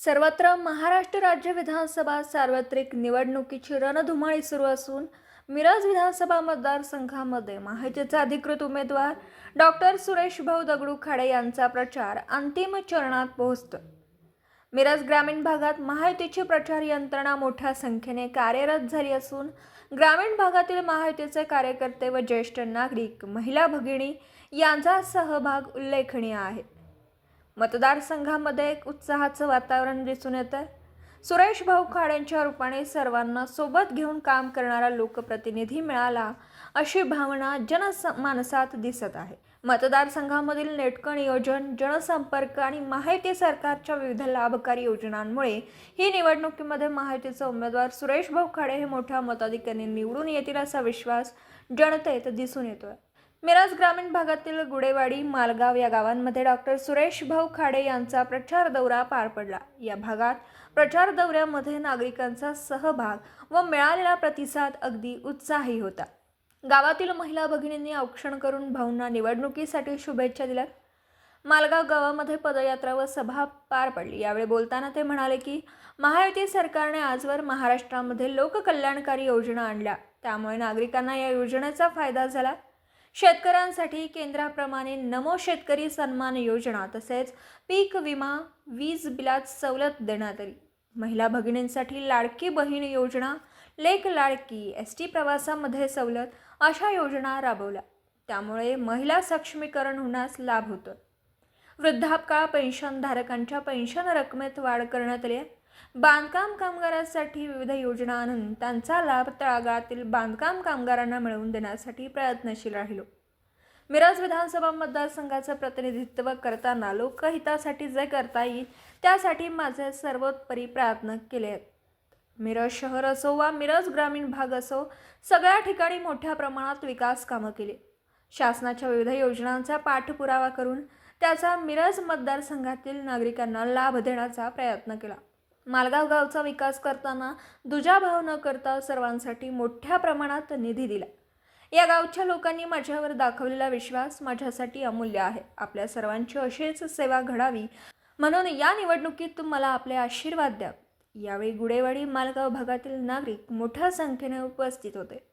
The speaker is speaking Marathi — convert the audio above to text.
सर्वत्र महाराष्ट्र राज्य विधानसभा सार्वत्रिक निवडणुकीची रणधुमाळी सुरू असून मिरज विधानसभा मतदारसंघामध्ये माहितीचे अधिकृत उमेदवार डॉक्टर सुरेश भाऊ दगडू खाडे यांचा प्रचार अंतिम चरणात पोहोचतो. मिरज ग्रामीण भागात महायुतीची प्रचार यंत्रणा मोठ्या संख्येने कार्यरत झाली असून ग्रामीण भागातील महायुतीचे कार्यकर्ते व ज्येष्ठ नागरिक महिला भगिनी यांचा सहभाग उल्लेखनीय आहे. मतदारसंघामध्ये एक उत्साहाचं वातावरण दिसून येतं सुरेश भाऊ खाडेंच्या रूपाने सर्वांना सोबत घेऊन काम करणारा लोकप्रतिनिधी मिळाला अशी भावना जनमानसात दिसत आहे. मतदारसंघामधील नेटकं नियोजन जनसंपर्क आणि माहिती सरकारच्या विविध लाभकारी योजनांमुळे ही निवडणुकीमध्ये माहितीचे उमेदवार सुरेश भाऊ खाडे हे मोठ्या मताधिक्याने निवडून येतील असा विश्वास जनतेत दिसून येतोय. मिरज ग्रामीण भागातील गुडेवाडी मालगाव या गावांमध्ये डॉक्टर सुरेश भाऊ खाडे यांचा प्रचार दौरा पार पडला. या भागात प्रचार दौऱ्यामध्ये नागरिकांचा सहभाग व मिळालेला प्रतिसाद अगदी उत्साही होता. गावातील महिला भगिनींनी औक्षण करून भाऊंना निवडणुकीसाठी शुभेच्छा दिल्या. मालगाव गावामध्ये पदयात्रा व सभा पार पडली. यावेळी बोलताना ते म्हणाले की महायुती सरकारने आजवर महाराष्ट्रामध्ये लोककल्याणकारी योजना आणल्या. त्यामुळे नागरिकांना या योजनेचा फायदा झाला. शेतकऱ्यांसाठी केंद्राप्रमाणे नमो शेतकरी सन्मान योजना तसेच पीक विमा वीज बिलात सवलत देण्यात आली. महिला भगिनींसाठी लाडकी बहीण योजना लेक लाडकी एस टी प्रवासामध्ये सवलत अशा योजना राबवल्या. त्यामुळे महिला सक्षमीकरण होण्यास लाभ होतो वृद्धापकाळ पेन्शनधारकांच्या पेन्शन रकमेत वाढ करण्यात आली आहे. बांधकाम कामगारांसाठी विविध योजना आणून त्यांचा लाभ तळागाळातील बांधकाम कामगारांना मिळवून देण्यासाठी प्रयत्नशील राहिलो. मिरज विधानसभा मतदारसंघाचं प्रतिनिधित्व करताना लोकहितासाठी जे करता येईल त्यासाठी माझे सर्वोत्परी प्रयत्न केले आहेत. मिरज शहर असो वा मिरज ग्रामीण भाग असो सगळ्या ठिकाणी मोठ्या प्रमाणात विकास कामं केली. शासनाच्या विविध योजनांचा पाठपुरावा करून त्याचा मिरज मतदारसंघातील नागरिकांना लाभ देण्याचा प्रयत्न केला. मालगाव गावचा विकास करताना दुजाभाव न करता सर्वांसाठी मोठ्या प्रमाणात निधी दिला. या गावच्या लोकांनी माझ्यावर दाखवलेला विश्वास माझ्यासाठी अमूल्य आहे. आपल्या सर्वांची अशीच सेवा घडावी म्हणून या निवडणुकीत मला आपले आशीर्वाद द्या. यावेळी गुडेवाडी मालगाव भागातील नागरिक मोठ्या संख्येने उपस्थित होते.